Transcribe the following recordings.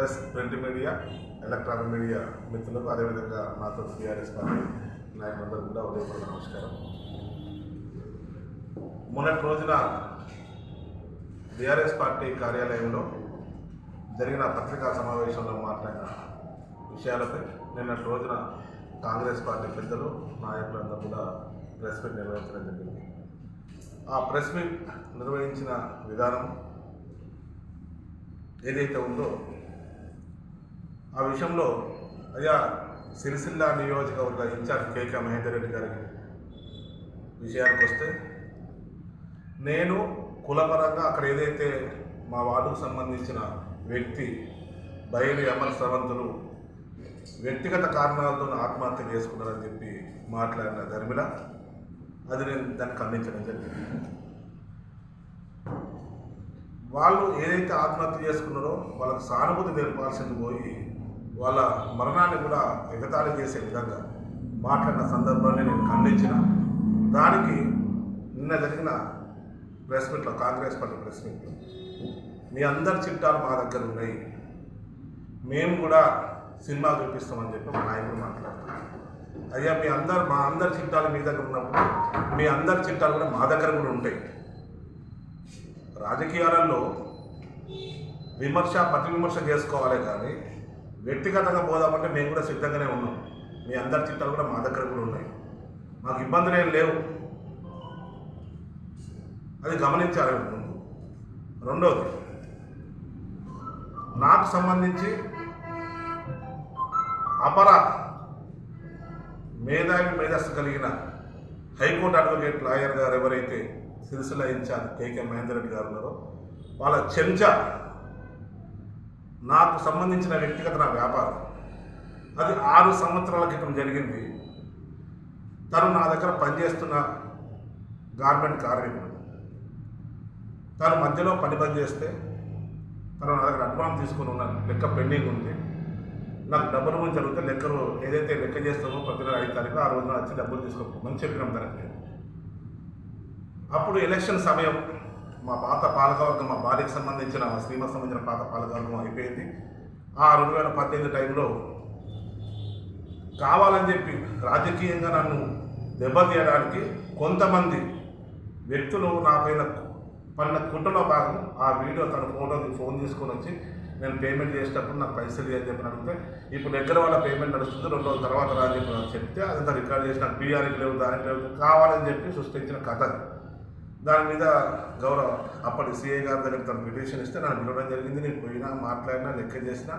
Plus print media electronic media మిత్రులకు అదేవిధంగా నాతో టీఆర్ఎస్ పార్టీ నాయకులందరూ కూడా ఉదయపూర్వక నమస్కారం. మొన్నటి రోజున టీఆర్ఎస్ పార్టీ కార్యాలయంలో జరిగిన పత్రికా సమావేశంలో మాట్లాడిన విషయాలపై నిన్నటి రోజున కాంగ్రెస్ పార్టీ పెద్దలు నాయకులందరూ కూడా ప్రెస్ మీట్ నిర్వహించడం జరిగింది. ఆ ప్రెస్ మీట్ నిర్వహించిన విధానం ఏదైతే ఉందో ఆ విషయంలో అయ్యా సిరిసిల్ల నియోజకవర్గ ఇన్ఛార్జ్ కేకే మహేందర్ రెడ్డి గారికి విషయానికి వస్తే నేను కులపరంగా అక్కడ ఏదైతే మా వార్డుకు సంబంధించిన వ్యక్తి బయలు అమర్ సవంతులు వ్యక్తిగత కారణాలతో ఆత్మహత్య చేసుకున్నారని చెప్పి మాట్లాడిన ధర్మిల అది నేను దాన్ని ఖండించడం జరిగింది. వాళ్ళు ఏదైతే ఆత్మహత్య చేసుకున్నారో వాళ్ళకు సానుభూతి తెలపాల్సింది పోయి వాళ్ళ మరణాన్ని కూడా ఎగతాళి చేసే విధంగా మాట్లాడిన సందర్భాన్ని నేను ఖండించిన. దానికి నిన్న జరిగిన ప్రెస్ మీట్లో కాంగ్రెస్ పార్టీ ప్రెస్ మీట్లో మీ అందరి చిట్టాలు మా దగ్గర ఉన్నాయి. మేము కూడా సినిమా చూపిస్తామని చెప్పి మా నాయకుడు మాట్లాడుతున్నారు. అయ్యా మీ అందరు మా అందరి చిట్టాలు మీ దగ్గర ఉన్నప్పుడు మీ అందరి చిట్టాలు కూడా మా దగ్గర కూడా ఉంటాయి. రాజకీయాలలో విమర్శ ప్రతి విమర్శ చేసుకోవాలి కానీ వ్యక్తిగతంగా పోదామంటే మేము కూడా సిద్ధంగానే ఉన్నాం. మీ అందరి చిట్టాలు కూడా మా దగ్గర కూడా ఉన్నాయి. మాకు ఇబ్బందులు ఏం లేవు. అది గమనించాలి ముందు. రెండోది నాకు సంబంధించి అపర మేధావి మేధస్సు కలిగిన హైకోర్టు అడ్వకేట్ లాయర్ గారు ఎవరైతే Sirisilla incharge K K Mahender Reddy గారు ఉన్నారో వాళ్ళ చెంచా నాకు సంబంధించిన వ్యక్తిగత నా వ్యాపారం. అది ఆరు సంవత్సరాల క్రితం జరిగింది. తను నా దగ్గర పనిచేస్తున్న గార్మెంట్ కార్మికుడు తను మధ్యలో పని పని చేస్తే తను నా దగ్గర అడ్వాన్స్ తీసుకుని ఉన్నాను లెక్క పెండింగ్ ఉంది. నాకు డబ్బులు గురించి అడిగితే లెక్కలు ఏదైతే లెక్క చేస్తామో ప్రతి నెల ఐదు తారీఖు ఆ రోజున వచ్చి డబ్బులు తీసుకోమని చెప్పినాం తనకి అప్పుడు ఎలక్షన్ సమయం. మా పాత పాలకవర్గం మా బాలికి సంబంధించిన మా శ్రీమతి సంబంధించిన పాత పాలకవర్గం అయిపోయింది ఆ రెండు వేల పద్దెనిమిది టైంలో కావాలని చెప్పి రాజకీయంగా నన్ను దెబ్బతీయడానికి కొంతమంది వ్యక్తులు నా పైన పడిన కుట్రలో భాగం ఆ వీడియో తన ఫోటోని ఫోన్ తీసుకొని వచ్చి నేను పేమెంట్ చేసేటప్పుడు నాకు పైసలు ఏం చెప్పి అడిగితే ఇప్పుడు దగ్గర వాళ్ళ పేమెంట్ నడుస్తుంది రెండు రోజుల తర్వాత రాని చెప్పి నాకు చెప్తే అదంతా రికార్డ్ చేసిన బీఆర్కి లేవు దానికి లేవు కావాలని చెప్పి సృష్టించిన కథ అది. దాని మీద గౌరవ. అప్పటి సీఏ గారి దగ్గర తను పిటిషన్ ఇస్తే నన్ను పిలవడం జరిగింది. నేను పోయినా మాట్లాడినా లెక్క చేసిన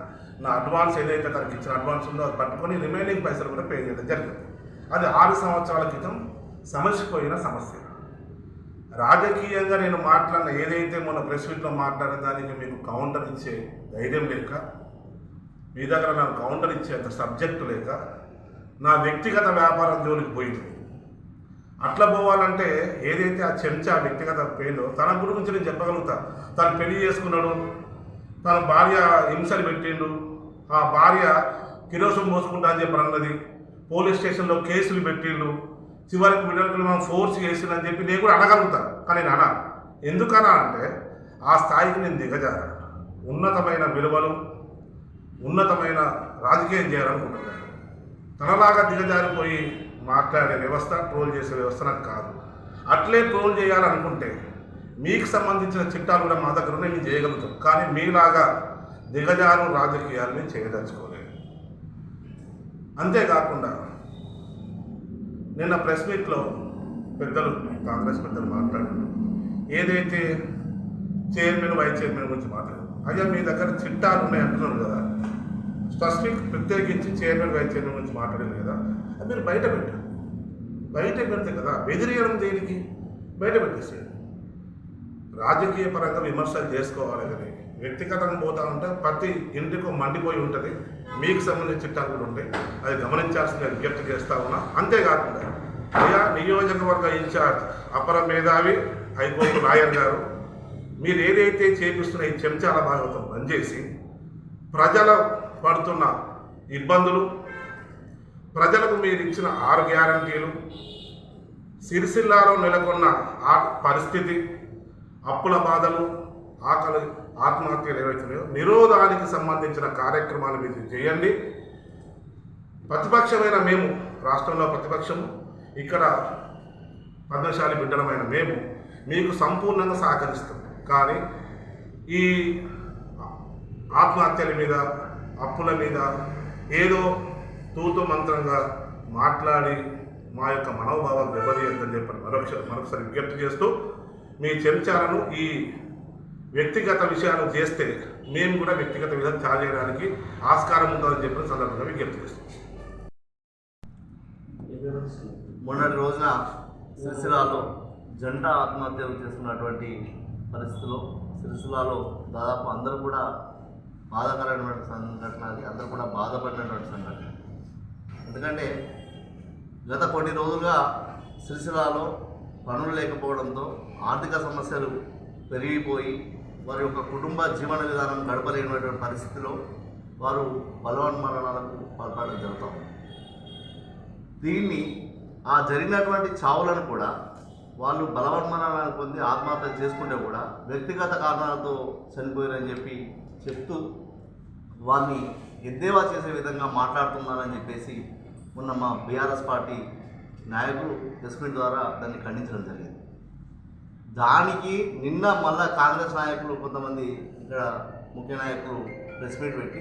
నా అడ్వాన్స్ ఏదైతే తనకి ఇచ్చిన అడ్వాన్స్ ఉందో అది పట్టుకొని రిమైనింగ్ పైసలు కూడా పే చేయడం జరిగింది. అది ఆరు సంవత్సరాల క్రితం సమసిపోయిన సమస్య. రాజకీయంగా నేను మాట్లాడిన ఏదైతే మొన్న ప్రెస్ మీట్లో మాట్లాడిన దానికి మీకు కౌంటర్ ఇచ్చే ధైర్యం లేక మీ దగ్గర నాకు కౌంటర్ ఇచ్చే అంత సబ్జెక్టు లేక నా వ్యక్తిగత వ్యాపారం జోలికి పోయింది. అట్లా పోవాలంటే ఏదైతే ఆ చెంచా వ్యక్తిగత పేలో తన గురించి నేను చెప్పగలుగుతా. తను పెళ్ళి చేసుకున్నాడు తన భార్య హింసలు పెట్టిండు ఆ భార్య కిరోసం పోసుకుంటా అని చెప్పి అన్నది పోలీస్ స్టేషన్లో కేసులు పెట్టిండు చివరికి విడుదల మనం ఫోర్స్ చేసిందని చెప్పి నేను కూడా అనగలుగుతా. కానీ నేను అనా. ఎందుకనా అంటే ఆ స్థాయికి నేను దిగజారా. ఉన్నతమైన విలువలు ఉన్నతమైన రాజకీయం చేయాలనుకుంటున్నాను. తనలాగా దిగజారిపోయి మాట్లాడే వ్యవస్థ ట్రోల్ చేసే వ్యవస్థ నాకు కాదు. అట్లే ట్రోల్ చేయాలనుకుంటే మీకు సంబంధించిన చిట్టాలు కూడా మా దగ్గర ఉన్నాయి మేము చేయగలుగుతాం. కానీ మీలాగా దిగజారు రాజకీయాల్ని చేయదలుచుకోలేదు. అంతేకాకుండా నిన్న ప్రెస్ మీట్లో పెద్దలు కాంగ్రెస్ పెద్దలు మాట్లాడారు. ఏదైతే చైర్మన్ వైస్ చైర్మన్ గురించి మాట్లాడారు. అయ్యా మీ దగ్గర చిట్టాలు ఉన్నాయి అంటున్నారు కదా. స్పెసిఫిక్ ప్రత్యేకించి చైర్మన్ వైస్ చైర్మన్ గురించి మాట్లాడారు కదా అది మీరు బయట పెట్టారు బయట పెడితే కదా బెదిరియడం దేనికి? బయట పెట్టేసేయండి. రాజకీయ పరంగా విమర్శలు చేసుకోవాలి కానీ వ్యక్తిగతంగా పోతా ఉంటే ప్రతి ఇంటికి మండిపోయి ఉంటుంది. మీకు సంబంధించిన చిట్టాలు కూడా ఉంటాయి. అది గమనించాల్సిన విజ్ఞప్తి చేస్తా ఉన్నా. అంతేకాకుండా అయ్యా నియోజకవర్గ ఇన్ఛార్జ్ అపర మేధావి హైకోర్టు లాయర్ గారు మీరు ఏదైతే చేపిస్తున్న ఈ చెంచాల భాగవతం బంద్ చేసి ప్రజల పడుతున్న ఇబ్బందులు ప్రజలకు మీరు ఇచ్చిన ఆరు గ్యారంటీలు సిరిసిల్లాలో నెలకొన్న ఆ పరిస్థితి అప్పుల బాధలు ఆకలి ఆత్మహత్యలు ఏవైతున్నాయో నిరోధానికి సంబంధించిన కార్యక్రమాలు మీరు చేయండి. ప్రతిపక్షమైన మేము రాష్ట్రంలో ప్రతిపక్షము ఇక్కడ పద్మశాలి బిడ్డలమైన మేము మీకు సంపూర్ణంగా సహకరిస్తాం. కానీ ఈ ఆత్మహత్యల మీద అప్పుల మీద ఏదో తూతు మంత్రంగా మాట్లాడి మా యొక్క మనోభావాలు దెబ్బతీయద్దని చెప్పి మరొకసారి మరొకసారి విజ్ఞప్తి చేస్తూ మీ చెంచాలను ఈ వ్యక్తిగత విషయాలు చేస్తే మేము కూడా వ్యక్తిగత విధంగా చాలా చేయడానికి ఆస్కారం ఉందని చెప్పిన సందర్భంగా విజ్ఞప్తి చేస్తాం మొన్నటి రోజున సిరిసిలాలో జంట ఆత్మహత్యలు చేస్తున్నటువంటి పరిస్థితిలో సిరిసిలాలో దాదాపు అందరూ కూడా బాధాకరమైనటువంటి సంఘటన అది. అందరూ కూడా బాధపడినటువంటి సంఘటన. ఎందుకంటే గత కొన్ని రోజులుగా సిరిసిల్లాలో పనులు లేకపోవడంతో ఆర్థిక సమస్యలు పెరిగిపోయి వారి యొక్క కుటుంబ జీవన విధానం గడపలేనటువంటి పరిస్థితిలో వారు బలవన్మరణాలకు పాల్పడడం జరుగుతాం దీన్ని ఆ జరిగినటువంటి చావులను కూడా వాళ్ళు బలవన్మరణాలు పొంది ఆత్మహత్య చేసుకుంటే కూడా వ్యక్తిగత కారణాలతో చనిపోయారని చెప్పి చెప్తూ వారిని ఎద్దేవా చేసే విధంగా మాట్లాడుతున్నారని చెప్పేసి ఉన్న మా బీఆర్ఎస్ పార్టీ నాయకులు ప్రెస్ ద్వారా దాన్ని ఖండించడం జరిగింది. దానికి నిన్న మళ్ళా కాంగ్రెస్ నాయకులు కొంతమంది ఇక్కడ ముఖ్య నాయకులు ప్రెస్ మీట్ పెట్టి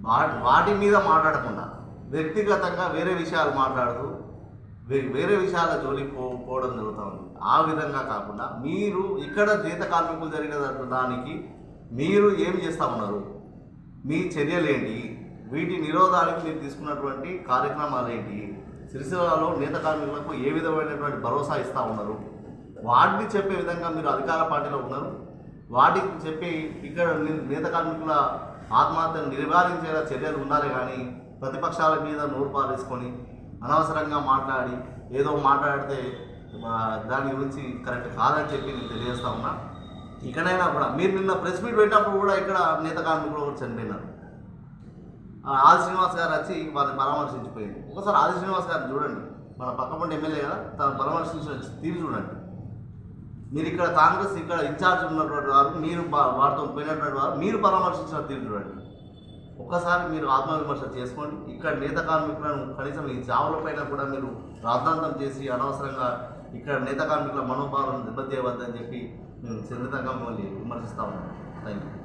వా- వాటి మీద మాట్లాడకుండా వ్యక్తిగతంగా వేరే విషయాలు మాట్లాడుతూ వే- వేరే విషయాల జోలికి పో పోవడం జరుగుతూ ఉంది. ఆ విధంగా కాకుండా మీరు ఇక్కడ జీత కార్మికులు జరిగిన దానికి మీరు ఏం చేస్తా ఉన్నారు? మీ చర్యలు ఏంటి వీటి నిరోధానికి మీరు తీసుకున్నటువంటి కార్యక్రమాలు ఏంటి సిరిసిల్లలో నేత కార్మికులకు ఏ విధమైనటువంటి భరోసా ఇస్తూ ఉన్నారు? వాటిని చెప్పే విధంగా మీరు అధికార పార్టీలో ఉన్నారు? వాటికి చెప్పి ఇక్కడ నేత కార్మికుల ఆత్మహత్యను నివారించేలా చర్యలు ఉండాలి కానీ ప్రతిపక్షాల మీద నోరు పారేసుకొని అనవసరంగా మాట్లాడి ఏదో మాట్లాడితే దాని గురించి కరెక్ట్ కాదని చెప్పి నేను తెలియజేస్తా ఉన్నా. ఇక్కడైనా కూడా. మీరు నిన్న ప్రెస్ మీట్ పెట్టినప్పుడు కూడా ఇక్కడ నేత కార్మికులు ఒకరు చనిపోయినారు. ఆ, ఆది శ్రీనివాస్ గారు వచ్చి వారిని పరామర్శించిపోయింది. ఒకసారి ఆది శ్రీనివాస్ గారిని చూడండి. మన పక్కపండి ఎమ్మెల్యే కదా తను పరామర్శించిన తీరు చూడండి. మీరు ఇక్కడ కాంగ్రెస్ ఇక్కడ ఇన్ఛార్జ్ ఉన్నటువంటి వారు మీరు వారితో పోయినటువంటి వారు మీరు పరామర్శించిన తీరు చూడండి. ఒక్కసారి మీరు ఆత్మవిమర్శ చేసుకోండి. ఇక్కడ నేత కార్మికులను కనీసం ఈ జాబుల పైన కూడా మీరు రాద్ధాంతం చేసి అనవసరంగా ఇక్కడ నేత కార్మికుల మనోభావాలను దెబ్బతీయవద్దని చెప్పి మేము సున్నితంగా మిమ్మల్ని విమర్శిస్తా ఉన్నాం. Thank you